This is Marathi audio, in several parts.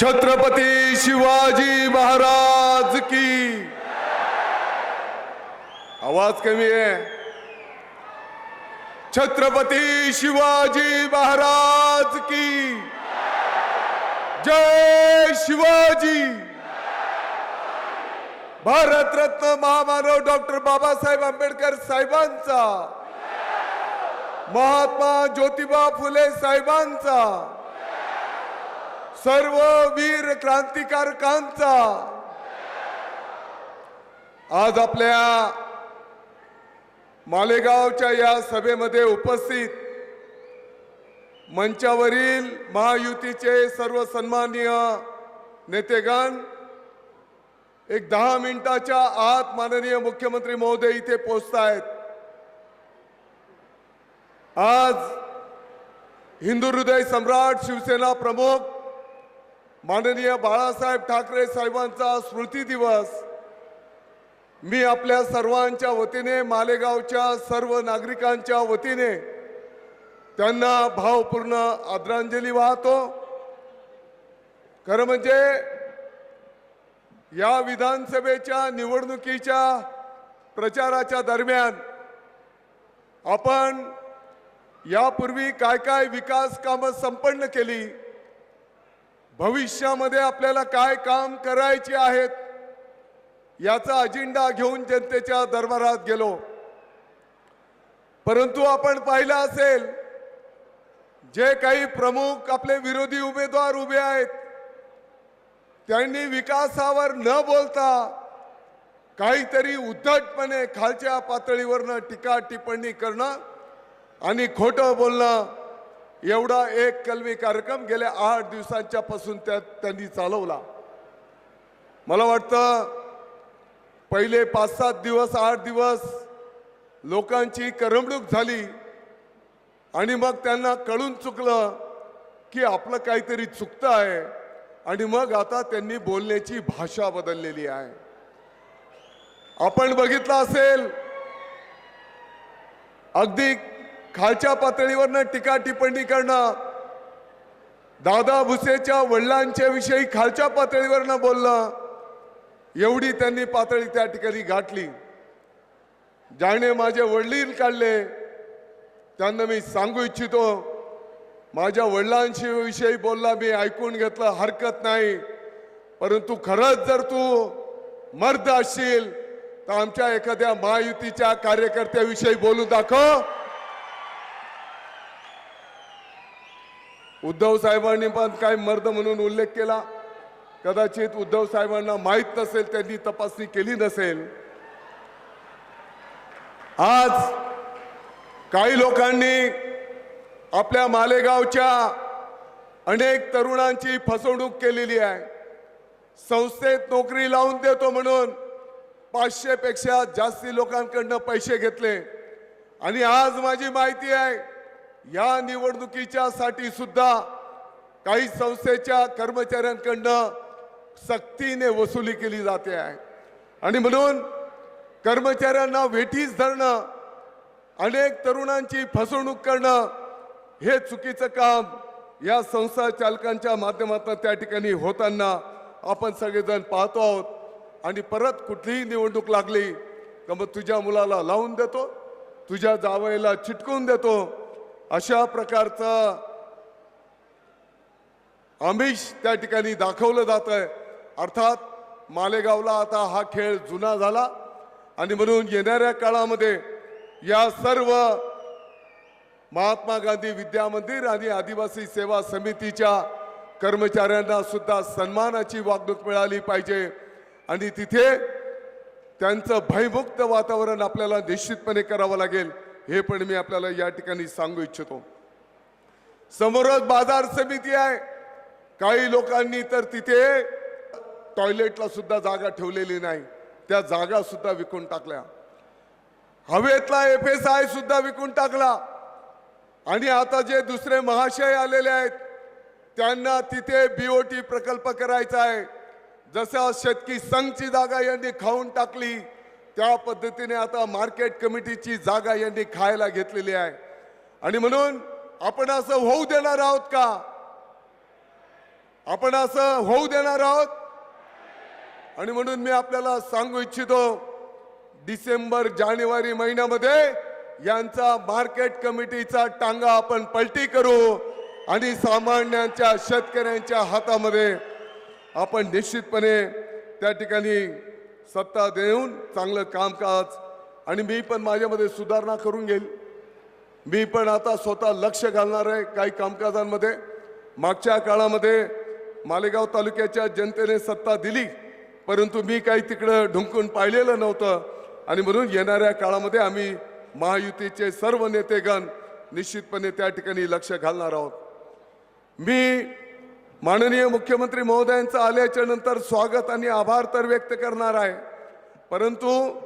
छत्रपती शिवाजी महाराज की. आवाज कमी आहे. छत्रपती शिवाजी महाराज की. जय शिवाजी. भारतरत्न महामानव डॉक्टर बाबासाहेब आंबेडकर साहेबांचा. महात्मा ज्योतिबा फुले साहेबांचा. सर्व वीर क्रांतिकारकांचा. आज आपल्या मालेगावच्या या सभेमध्ये उपस्थित मंचावरील महायुतीचे सर्व सन्माननीय नेतेगण एक दहा मिनिटाच्या आत माननीय मुख्यमंत्री महोदय इथे पोहोचतायत. आज हिंदू हृदय सम्राट शिवसेना प्रमुख माननीय बाळासाहेब ठाकरे साहेबांचा स्मृती दिवस. मी आपल्या सर्वांच्या वतीने मालेगावच्या सर्व नागरिकांच्या वतीने त्यांना भावपूर्ण आदरांजली वाहतो. खरं म्हणजे या विधानसभेच्या निवडणुकीच्या प्रचाराच्या दरम्यान आपण यापूर्वी काय काय विकास कामं संपन्न केली भविष्यामध्ये आपल्याला काय काम करायचे आहेत याचा अजेंडा घेऊन जनतेच्या दरबारात गेलो. परंतु आपण पाहिलं असेल जे काही प्रमुख आपले विरोधी उमेदवार उभे आहेत त्यांनी विकासावर न बोलता काहीतरी उद्धटपणे खालच्या पातळीवरनं टीका टिप्पणी करणं आणि खोटं बोलणं एवढा एक कलमी कार्यक्रम गेल्या आठ दिवसांच्या पासून त्या त्यांनी चालवला. मला वाटतं पहिले पाच सात दिवस आठ दिवस लोकांची करमणूक झाली आणि मग त्यांना कळून चुकलं की आपलं काहीतरी चुकतं आहे आणि मग आता त्यांनी बोलण्याची भाषा बदललेली आहे. आपण बघितलं असेल अगदी खालच्या पातळीवरनं टीका टिप्पणी करणं दादा भुसेच्या वडिलांच्या विषयी खालच्या पातळीवरनं बोलणं एवढी त्यांनी पातळी त्या ठिकाणी गाठली. ज्याने माझे वडील काढले त्यांना मी सांगू इच्छितो माझ्या वडिलांशी विषयी बोलला मी ऐकून घेतलं हरकत नाही. परंतु खरंच जर तू मर्द असशील तर आमच्या एखाद्या महायुतीच्या कार्यकर्त्याविषयी बोलू दाखव. उद्धव साहेबांनी पण काय मर्द म्हणून उल्लेख केला. कदाचित उद्धव साहेबांना माहीत नसेल त्यांनी तपासणी केली नसेल. आज काही लोकांनी आपल्या मालेगावच्या अनेक तरुणांची फसवणूक केलेली आहे. संस्थेत नोकरी लावून देतो म्हणून पाचशेपेक्षा जास्ती लोकांकडनं पैसे घेतले. आणि आज माझी माहिती आहे या निवडणुकीच्या साठी सुद्धा काही संस्थेच्या कर्मचाऱ्यांकडनं सक्तीने वसुली केली जाते आहे. आणि म्हणून कर्मचाऱ्यांना वेठीस धरणं अनेक तरुणांची फसवणूक करणं हे चुकीचं काम या संस्था चालकांच्या माध्यमातून त्या ठिकाणी होताना आपण सगळेजण पाहतो आहोत. आणि परत कुठलीही निवडणूक लागली तर मग तुझ्या मुलाला लावून देतो तुझ्या जावयाला चिटकून देतो अशा प्रकारचं आमिष त्या ठिकाणी दाखवलं जात आहे अर्थात मालेगावला आता हा खेळ जुना झाला आणि म्हणून येणाऱ्या काळामध्ये या सर्व महात्मा गांधी विद्या मंदिर आणि आदिवासी सेवा समितीच्या कर्मचाऱ्यांना सुद्धा सन्मानाची वागणूक मिळाली पाहिजे. आणि तिथे त्यांचं भयमुक्त वातावरण आपल्याला निश्चितपणे करावं लागेल. हे पण मी आपल्याला या ठिकाणी सांगू इच्छितो. समोरच बाजार समिती आहे. काही लोकांनी तर तिथे टॉयलेटला सुद्धा जागा ठेवलेली नाही. त्या जागा सुद्धा विकून टाकल्या. हवेतला एफ एस आय सुद्धा विकून टाकला. आणि आता जे दुसरे महाशय आलेले आहेत त्यांना तिथे बीओटी प्रकल्प करायचा आहे. जसं शेतकी संघची जागा यांनी खाऊन टाकली त्या पद्धतीने आता मार्केट कमिटीची जागा यांनी खायला घेतलेली आहे. आणि म्हणून आपण असं होऊ देणार आहोत का? आपण असं होऊ देणार आहोत? आणि म्हणून मी आपल्याला सांगू इच्छितो डिसेंबर जानेवारी महिन्यामध्ये यांचा मार्केट कमिटीचा टांगा आपण पलटी करू आणि सामान्यांच्या शेतकऱ्यांच्या हातामध्ये आपण निश्चितपणे त्या ठिकाणी सत्ता देऊन चांगलं कामकाज आणि मी पण माझ्यामध्ये सुधारणा करून घेईल. मी पण आता स्वतः लक्ष घालणार आहे काही कामकाजांमध्ये. मागच्या काळामध्ये मालेगाव तालुक्याच्या जनतेने सत्ता दिली परंतु मी काही तिकडं ढुंकून पाहिलेलं नव्हतं. आणि म्हणून येणाऱ्या काळामध्ये आम्ही महायुतीचे सर्व नेतेगण निश्चितपणे त्या ठिकाणी लक्ष घालणार आहोत. मी माननीय मुख्यमंत्री महोदयांचं आल्याच्यानंतर स्वागत आणि आभार तर व्यक्त करणार आहे. परंतु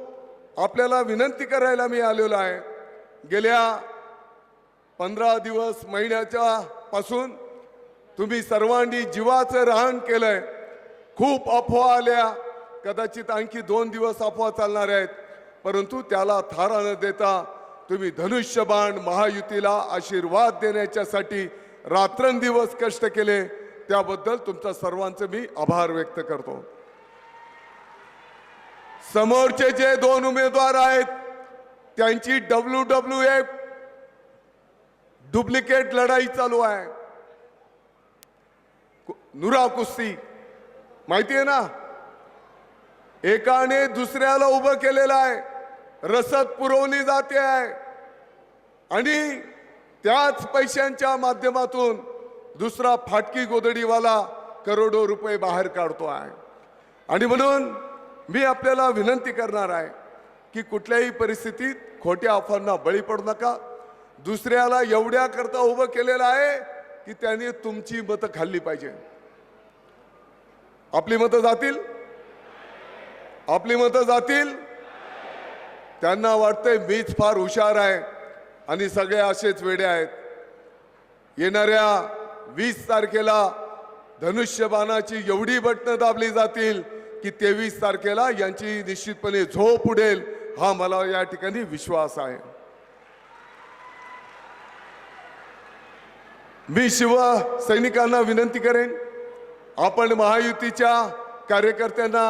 आपल्याला विनंती करायला मी आलेलो आहे. गेल्या पंधरा दिवस महिन्याच्या पासून तुम्ही सर्वांनी जीवाचं राहण केलंय. खूप अफवा आल्या. कदाचित आणखी दोन दिवस अफवा चालणार आहेत. परंतु त्याला थारा न देता तुम्ही धनुष्यबाण महायुतीला आशीर्वाद देण्याच्यासाठी रात्रंदिवस कष्ट केले. त्याबद्दल तुमचा सर्वांचे मी आभार व्यक्त करतो. समोरचे जे दोन उमेदवार आहेत त्यांची डब्ल्यू डब्ल्यू एफ डुप्लिकेट लढाई चालू आहे. नुरा कुस्ती माहिती आहे ना? एकाने दुसऱ्याला उभं केलेलं आहे. रसद पुरवली जाते आहे. आणि त्याच पैशांच्या माध्यमातून दुसरा फाटकी गोदडीवाला करोडो रुपये बाहेर काढतो आहे. आणि म्हणून मी आपल्याला विनंती करणार आहे की कुठल्याही परिस्थितीत खोट्या अफवांना बळी पडू नका. दुसऱ्याला एवढ्या करता उभं केलेलं आहे की त्याने तुमची मतं खाल्ली पाहिजे. आपली मतं जातील? आपली मतं जातील? त्यांना वाटतंय मीच फार हुशार आहे आणि सगळे असेच वेडे आहेत. येणाऱ्या वीस तारखेला धनुष्यबाणाची एवढी बटणं दाबली जातील की तेवीस तारखेला यांची निश्चितपणे झोप उडेल हा मला या ठिकाणी विश्वास आहे. मी शिव सैनिकांना विनंती करेन आपण महायुतीच्या कार्यकर्त्यांना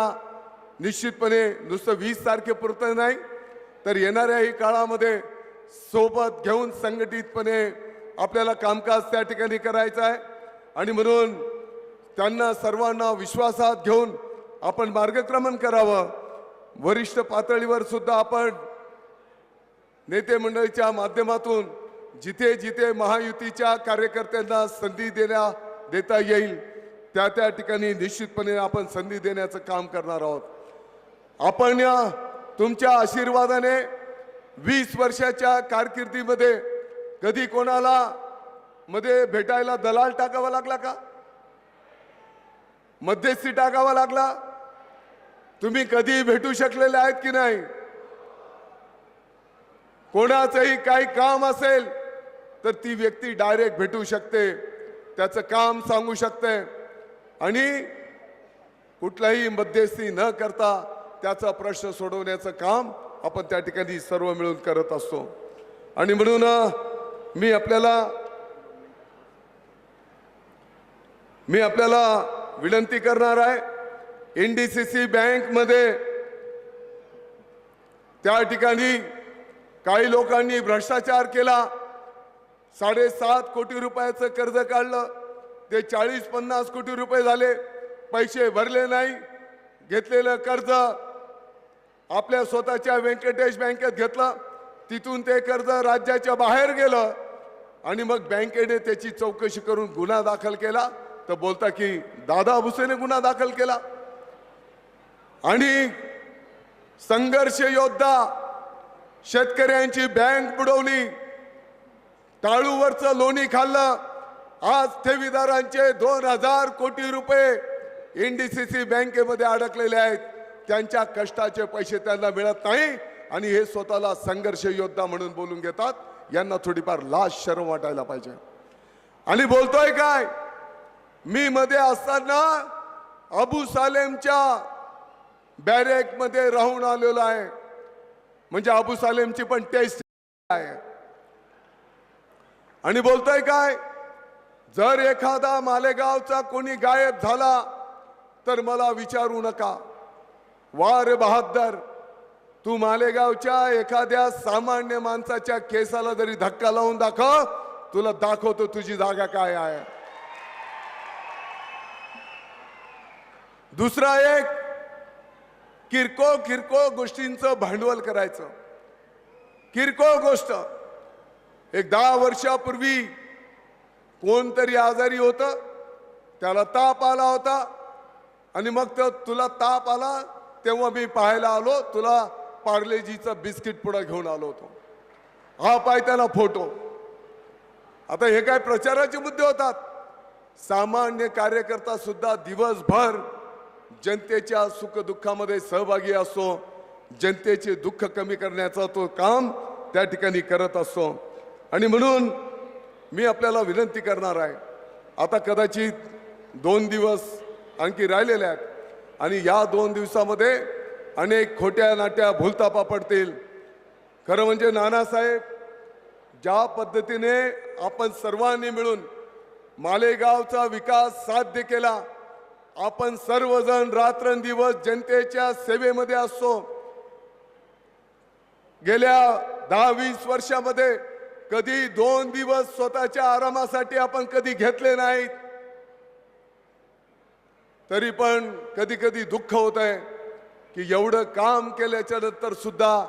निश्चितपणे नुसतं वीस तारखेपुरतं नाही तर येणाऱ्याही काळामध्ये सोबत घेऊन संघटितपणे आपल्याला कामकाज त्या ठिकाणी करायचं आहे. आणि म्हणून त्यांना सर्वांना विश्वासात घेऊन आपण मार्गक्रमण करावं. वरिष्ठ पातळीवर सुद्धा आपण नेते मंडळीच्या माध्यमातून जिथे जिथे महायुतीच्या कार्यकर्त्यांना संधी देण्या देता येईल त्या त्या ठिकाणी निश्चितपणे आपण संधी देण्याचं काम करणार आहोत. आपण या तुमच्या आशीर्वादाने वीस वर्षाच्या कारकिर्दीमध्ये कधी कोणाला मध्ये भेटायला दलाल टाकावा लागला का? मध्यस्थी टाकावा लागला? तुम्ही कधी भेटू शकलेले आहेत की नाही? कोणाचंही काही काम असेल तर ती व्यक्ती डायरेक्ट भेटू शकते. त्याचं काम सांगू शकते. आणि कुठलाही मध्यस्थी न करता त्याचा प्रश्न सोडवण्याचं काम आपण त्या ठिकाणी सर्व मिळून करत असतो. आणि म्हणून मी आपल्याला मी आपल्याला विनंती करणार आहे इन डी सी सी बँकमध्ये त्या ठिकाणी काही लोकांनी भ्रष्टाचार केला साडेसात कोटी रुपयाचं कर्ज काढलं ते चाळीस पन्नास कोटी रुपये झाले पैसे भरले नाही घेतलेलं कर्ज आपल्या स्वतःच्या व्यंकटेश बँकेत घेतलं तिथून ते कर्ज राज्याच्या बाहेर गेलं आणि मग बँकेने त्याची चौकशी करून गुन्हा दाखल केला. तर बोलता की दादा भुसेने गुन्हा दाखल केला. आणि संघर्ष योद्धा शेतकऱ्यांची बँक बुडवली. टाळूवरचं लोणी खाल्लं. आज ठेवीदारांचे दोन हजार कोटी रुपये एनडीसीसी बँकेमध्ये अडकलेले आहेत. त्यांच्या कष्टाचे पैसे त्यांना मिळत नाही आणि हे स्वतःला संघर्ष योद्धा म्हणून बोलून घेतात. यांना थोडीफार लाज शरम वाटायला पाहिजे. आणि बोलतोय काय? मी मध्ये असताना अबू सालेमच्या बॅरेकमध्ये राहून आलेलो आहे. म्हणजे अबू सालेमची पण टेस्ट आहे. आणि बोलतोय काय? जर एखादा मालेगावचा कोणी गायब झाला तर मला विचारू नका. वार बहादर तू मालेगावच्या एखाद्या सामान्य माणसाच्या केसाला जरी धक्का लावून दाखव तुला दाखवतो तुझी जागा काय आहे. दुसरा एक किरकोळ किरकोळ गोष्टींचं भांडवल करायचं. किरकोळ गोष्ट एक दहा वर्षापूर्वी कोणतरी आजारी होतं त्याला ताप आला होता आणि मग तो तुला ताप आला तेव्हा मी पाहायला आलो तुला पार्लेजीचा बिस्किट पुढं घेऊन आलो होतो. हा पाय त्याला फोटो. आता हे काय प्रचाराचे मुद्दे होतात? सामान्य कार्यकर्ता सुद्धा दिवसभर जनतेच्या सुखदुःखामध्ये सहभागी असतो जनतेचे दुःख कमी करण्याचा तो काम त्या ठिकाणी करत असतो आणि म्हणून मी आपल्याला विनंती करणार आहे आता कदाचित दोन दिवस आणखी राहिलेले आहेत आणि या दोन दिवसामध्ये अनेक खोट्या नाट्या भूलतापा पडतील. खरं म्हणजे नानासाहेब ज्या पद्धतीने आपण सर्वांनी मिळून मालेगावचा विकास साध्य केला आपण सर्वजण रात्रंदिवस जनतेच्या सेवेमध्ये असतो. गेल्या दहा वीस वर्षामध्ये कधी दोन दिवस स्वतःच्या आरामासाठी आपण कधी घेतले नाहीत. तरी पण कधी कधी दुःख होत आहे की एवढं काम केल्याच्यानंतर सुद्धा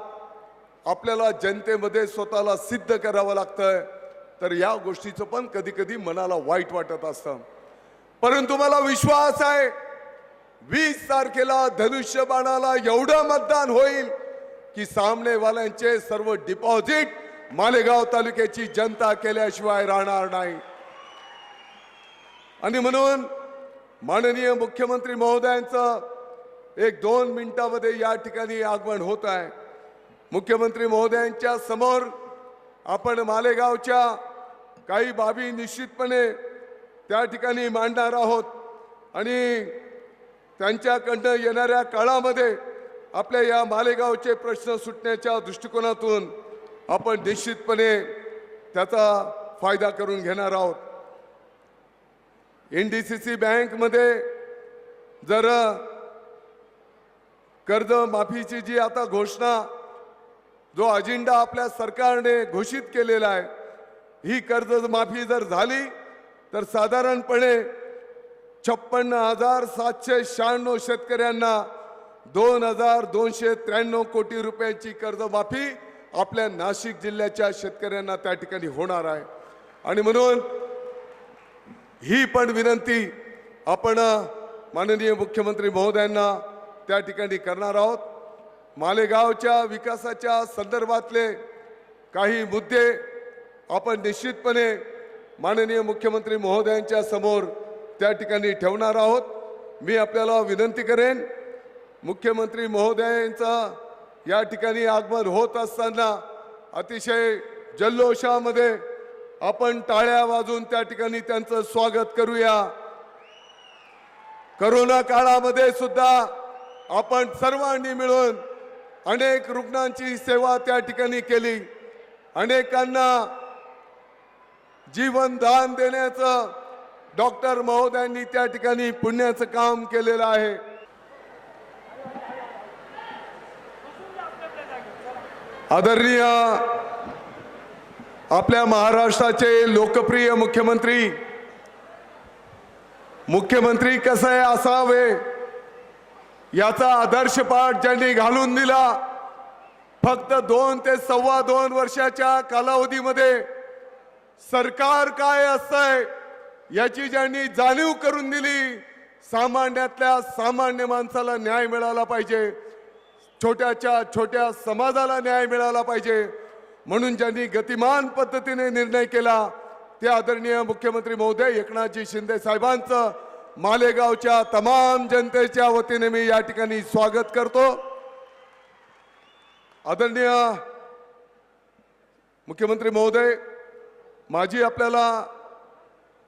आपल्याला जनतेमध्ये स्वतःला सिद्ध करावं लागतंय. तर या गोष्टीचं पण कधी कधी मनाला वाईट वाटत असतं. परंतु मला विश्वास आहे वीस तारखेला धनुष्यबाणाला एवढं मतदान होईल की सामनेवाल्यांचे सर्व डिपॉझिट मालेगाव तालुक्याची जनता केल्याशिवाय राहणार नाही. आणि म्हणून माननीय मुख्यमंत्री महोदयांचं एक दोन मिनिटामध्ये या ठिकाणी आगमन होत आहे. मुख्यमंत्री महोदयांच्या समोर आपण मालेगावच्या काही बाबी निश्चितपणे त्या ठिकाणी मांडणार आहोत आणि त्यांच्याकडनं येणाऱ्या काळामध्ये आपल्या या मालेगावचे प्रश्न सुटण्याच्या दृष्टिकोनातून आपण निश्चितपणे त्याचा फायदा करून घेणार आहोत. एन डी सी सी बँकमध्ये जर कर्ज माफीची जी आता घोषणा जो अजेंडा आपल्या सरकारने घोषित केलेला आहे ही कर्ज माफी जर झाली तर साधारणपणे छप्पन्न हजार सातशे शहाण्णव शेतकऱ्यांना दोन हजार दोनशे त्र्याण्णव कोटी रुपयांची कर्जमाफी आपल्या नाशिक जिल्ह्याच्या शेतकऱ्यांना त्या ठिकाणी होणार आहे. आणि म्हणून ही पण विनंती आपण माननीय मुख्यमंत्री महोदयांना त्या ठिकाणी करणार आहोत. मालेगावच्या विकासाच्या संदर्भातले काही मुद्दे आपण निश्चितपणे माननीय मुख्यमंत्री महोदयांच्या समोर त्या ठिकाणी ठेवणार आहोत. मी आपल्याला विनंती करेन मुख्यमंत्री महोदयांचा या ठिकाणी आगमन होत असताना अतिशय जल्लोषामध्ये आपण टाळ्या वाजून त्या ठिकाणी त्यांचं स्वागत करूया. करोना काळामध्ये सुद्धा आपण सर्वांनी मिळून अनेक रुग्णांची सेवा त्या ठिकाणी केली. अनेकांना जीवनदान देण्याचं डॉक्टर महोदयांनी त्या ठिकाणी पुण्याचं काम केलेलं आहे. आदरणीय आपल्या महाराष्ट्राचे लोकप्रिय मुख्यमंत्री. मुख्यमंत्री कसे असावे? याचा आदर्श पाठ ज्यांनी घालून दिला फक्त दोन ते सव्वा दोन वर्षाच्या कालावधीमध्ये सरकार काय असतंय याची ज्यांनी जाणीव करून दिली सामान्यातल्या सामान्य माणसाला न्याय मिळाला पाहिजे. छोट्याच्या छोट्या समाजाला न्याय मिळाला पाहिजे. म्हणून ज्यांनी गतिमान पद्धतीने निर्णय केला ते आदरणीय मुख्यमंत्री महोदय एकनाथजी शिंदे साहेबांचं मालेगावच्या तमाम जनतेच्या वतीने मी या ठिकाणी स्वागत करतो. आदरणीय मुख्यमंत्री महोदय माझी आपल्याला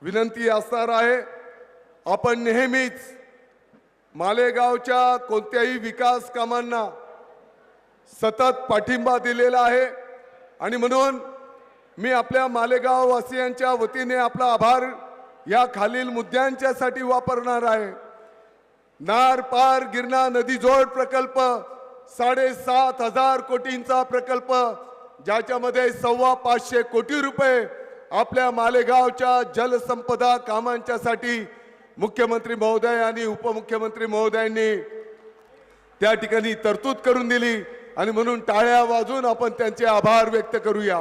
विनंती असणार आहे आपण नेहमीच मालेगावच्या कोणत्याही विकास कामांना सतत पाठिंबा दिलेला आहे आणि म्हणून मी आपल्या मालेगाववासियांच्या वतीने आपला आभार या खालील मुद्द्यांच्यासाठी वापरणार आहे. नार पार गिरणा नदीजोड प्रकल्प साडेसात हजार कोटींचा प्रकल्प ज्याच्यामध्ये सव्वा पाचशे कोटी रुपये आपल्या मालेगावच्या जलसंपदा कामांच्यासाठी मुख्यमंत्री महोदय आणि उपमुख्यमंत्री महोदयांनी त्या ठिकाणी तरतूद करून दिली. आणि म्हणून टाळ्या वाजून आपण त्यांचे आभार व्यक्त करूया.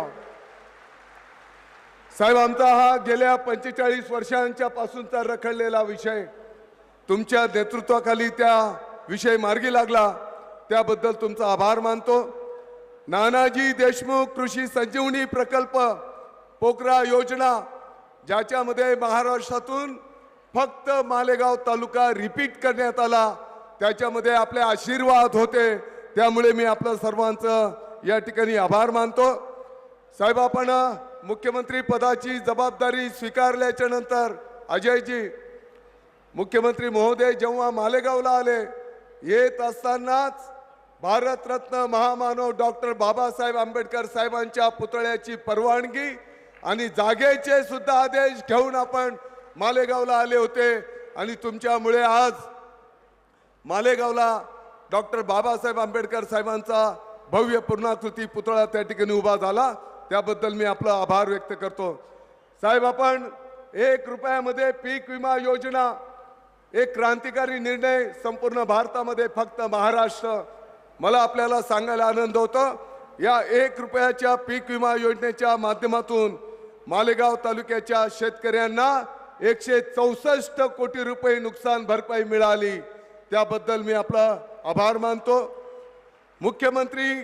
साहेब आमचा हा गेल्या पंचेचाळीस वर्षांच्या पासूनचा रखडलेला विषय तुमच्या नेतृत्वाखाली त्या विषय मार्गी लागला त्याबद्दल तुमचा आभार मानतो. नानाजी देशमुख कृषी संजीवनी प्रकल्प पोकरा योजना ज्याच्यामध्ये महाराष्ट्रातून फक्त मालेगाव तालुका रिपीट करण्यात आला त्याच्यामध्ये आपले आशीर्वाद होते त्यामुळे मी आपलं सर्वांचं या ठिकाणी आभार मानतो. साहेब आपण मुख्यमंत्री पदाची जबाबदारी स्वीकारल्याच्या नंतर अजयजी मुख्यमंत्री महोदय जेव्हा मालेगावला आले येत असतानाच भारतरत्न महामानव डॉक्टर बाबासाहेब आंबेडकर साहेबांच्या पुतळ्याची परवानगी आणि जागेचे सुद्धा आदेश घेऊन आपण मालेगावला आले होते. आणि तुमच्यामुळे आज मालेगावला डॉक्टर बाबासाहेब आंबेडकर साहेबांचा भव्य पूर्णाकृती पुतळा त्या ठिकाणी उभा झाला. त्याबद्दल मी आपला आभार व्यक्त करतो. साहेब आपण एक रुपयामध्ये पीक विमा योजना एक क्रांतिकारी निर्णय संपूर्ण भारतामध्ये फक्त महाराष्ट्र. मला आपल्याला सांगायला आनंद होतो. या एक रुपयाच्या पीक विमा योजनेच्या माध्यमातून मालेगाव तालुक्याच्या शेतकऱ्यांना एकशे चौसष्ट कोटी रुपये नुकसान भरपाई मिळाली. त्याबद्दल मी आपला आभार मानतो. मुख्यमंत्री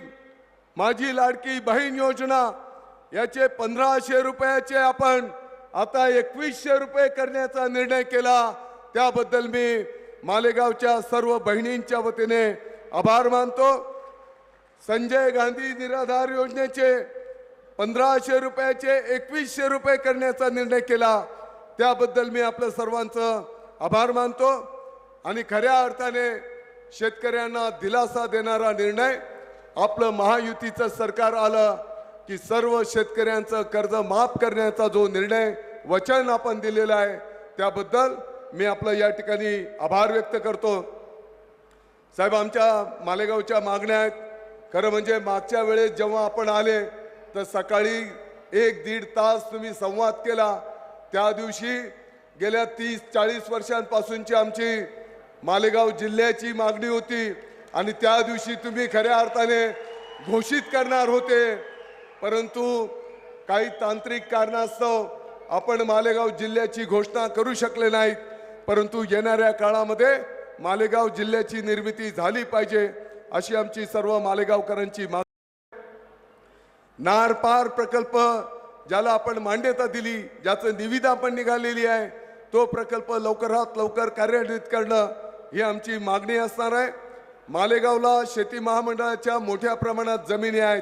माझी लाडकी बहीण योजना याचे पंधराशे रुपयाचे आपण आता एकवीसशे रुपये करण्याचा निर्णय केला. त्याबद्दल मी मालेगावच्या सर्व बहिणींच्या वतीने आभार मानतो. संजय गांधी निराधार योजनेचे पंधराशे रुपयाचे एकवीसशे रुपये करण्याचा निर्णय केला. त्याबद्दल मी आपलं सर्वांचं आभार मानतो. आणि खऱ्या अर्थाने शेतकऱ्यांना दिलासा देणारा निर्णय आपलं महायुतीचं सरकार आलं. की सर्व शेतकऱ्यांचं कर्ज माफ करण्याचा जो निर्णय वचन आपण दिलेलं आहे त्याबद्दल मी आपलं या ठिकाणी आभार व्यक्त करतो. साहेब आमच्या मालेगावच्या मागण्या आहेत. खरं म्हणजे मागच्या वेळेस जेव्हा आपण आले तर सकाळी एक दीड तास तुम्ही संवाद केला. त्या दिवशी गेल्या तीस चाळीस वर्षांपासूनची आमची मालेगाव जिल्ह्याची मागणी होती आणि त्या दिवशी तुम्ही खऱ्या अर्थाने घोषित करणार होते. परंतु काही तांत्रिक कारणास्तव आपण मालेगाव जिल्ह्याची घोषणा करू शकले नाहीत. परंतु येणाऱ्या काळामध्ये मालेगाव जिल्ह्याची निर्मिती झाली पाहिजे अशी आमची सर्व मालेगावकरांची मागणी नारपार प्रकल्प ज्याला आपण मान्यता दिली ज्याचं निविदा पण निघालेली आहे तो प्रकल्प लवकरात लवकर कार्यान्वित करणं ही आमची मागणी असणार आहे. मालेगावला शेती महामंडळाच्या मोठ्या प्रमाणात जमिनी आहेत.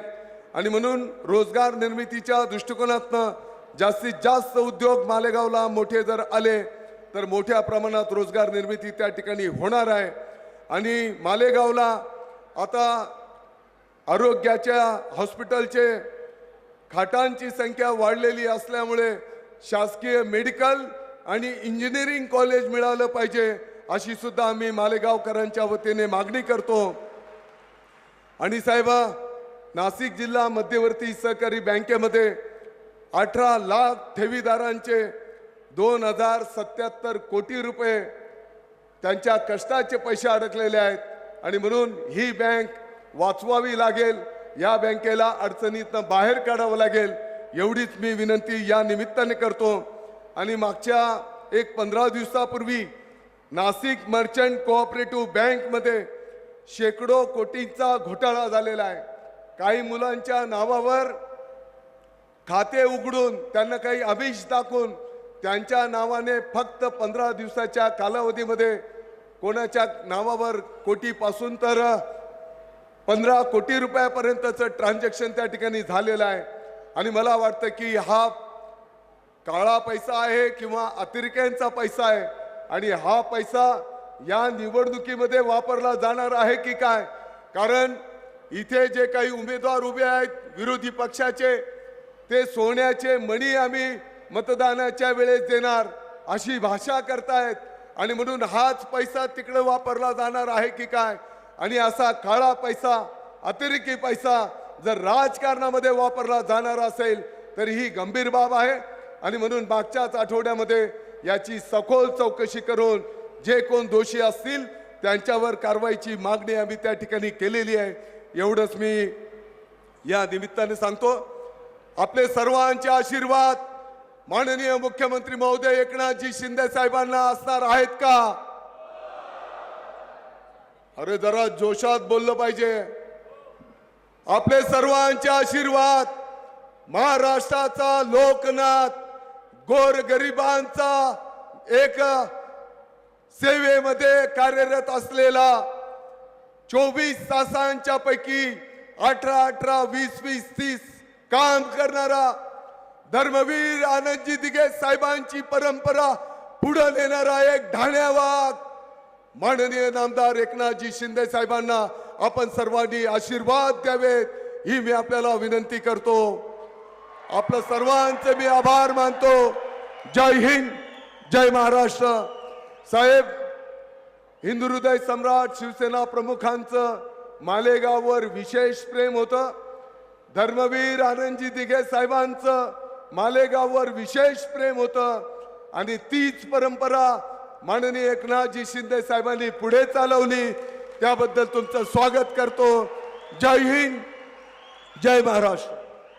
आणि म्हणून रोजगार निर्मितीच्या दृष्टिकोनातनं जास्तीत जास्त उद्योग मालेगावला मोठे जर आले तर मोठ्या प्रमाणात रोजगार निर्मिती त्या ठिकाणी होणार आहे. आणि मालेगावला आता आरोग्याच्या हॉस्पिटलचे खाटांची संख्या वाढलेली असल्यामुळे शासकीय मेडिकल आणि इंजिनिअरिंग कॉलेज मिळालं पाहिजे अशी सुद्धा आम्ही मालेगावकरांच्या वतीने मागणी करतो. आणि साहेबा नाशिक जिल्हा मध्यवर्ती सहकारी बँकेमध्ये अठरा लाख ठेवीदारांचे दोन हजार सत्याहत्तर कोटी रुपये त्यांच्या कष्टाचे पैसे अडकलेले आहेत. आणि म्हणून ही बँक वाचवावी लागेल. या बँकेला अडचणीतनं बाहेर काढावं लागेल. एवढीच मी विनंती या निमित्ताने करतो. आणि मागच्या एक पंधरा दिवसापूर्वी नाशिक मर्चंट कोऑपरेटिव्ह बँकमध्ये शेकडो कोटींचा घोटाळा झालेला आहे. काही मुलांच्या नावावर खाते उघडून त्यांना काही अभिष दाखवून त्यांच्या नावाने फक्त पंधरा दिवसाच्या कालावधीमध्ये कोणाच्या नावावर कोटीपासून तर पंधरा कोटी रुपयापर्यंतचं ट्रान्झॅक्शन त्या ठिकाणी झालेलं आहे. आणि मला वाटतं की हा काळा पैसा आहे किंवा अतिरेक्यांचा पैसा आहे आणि हा पैसा या निवडणुकीमध्ये वापरला जाणार आहे की काय? कारण इथे जे काही उमेदवार उभे आहेत विरोधी पक्षाचे ते सोन्याचे मणी आम्ही मतदानाच्या वेळेस देणार अशी भाषा करतायत. आणि म्हणून हाच पैसा तिकडे वापरला जाणार आहे की काय? आणि असा काळा पैसा अतिरेकी पैसा जर राजकारणामध्ये वापरला जाणार असेल तर ही गंभीर बाब आहे. आणि म्हणून मागच्याच आठवड्यामध्ये याची सखोल चौकशी करून जे कोण दोषी असतील त्यांच्यावर कारवाईची मागणी आम्ही त्या ठिकाणी केलेली आहे. एवढंच मी या निमित्ताने सांगतो. आपले सर्वांचे आशीर्वाद माननीय मुख्यमंत्री महोदय एकनाथजी शिंदे साहेबांना असणार आहेत का? अरे जरा जोशात बोललं पाहिजे. आपले सर्वांचे आशीर्वाद महाराष्ट्राचा लोकनाथ गोर गरिबांचा एक सेवेमध्ये कार्यरत असलेला चोवीस तासांच्या पैकी अठरा अठरा वीस वीस तीस काम करणारा धर्मवीर आनंदजी दिघे साहेबांची परंपरा पुढे नेणारा एक ढाण्यावाग माननीय नामदार एकनाथजी शिंदे साहेबांना आपण सर्वांनी आशीर्वाद द्यावेत ही मी आपल्याला विनंती करतो. आपलं सर्वांचे मी आभार मानतो. जय हिंद जय महाराष्ट्र. साहेब हिंदू हृदय सम्राट शिवसेना प्रमुखांचं मालेगाववर विशेष प्रेम होतं. धर्मवीर आनंदजी दिघे साहेबांचं मालेगाववर विशेष प्रेम होतं. आणि तीच परंपरा माननीय एकनाथजी शिंदे साहेबांनी पुढे चालवली. त्याबद्दल तुमचं स्वागत करतो. जय हिंद जय महाराष्ट्र.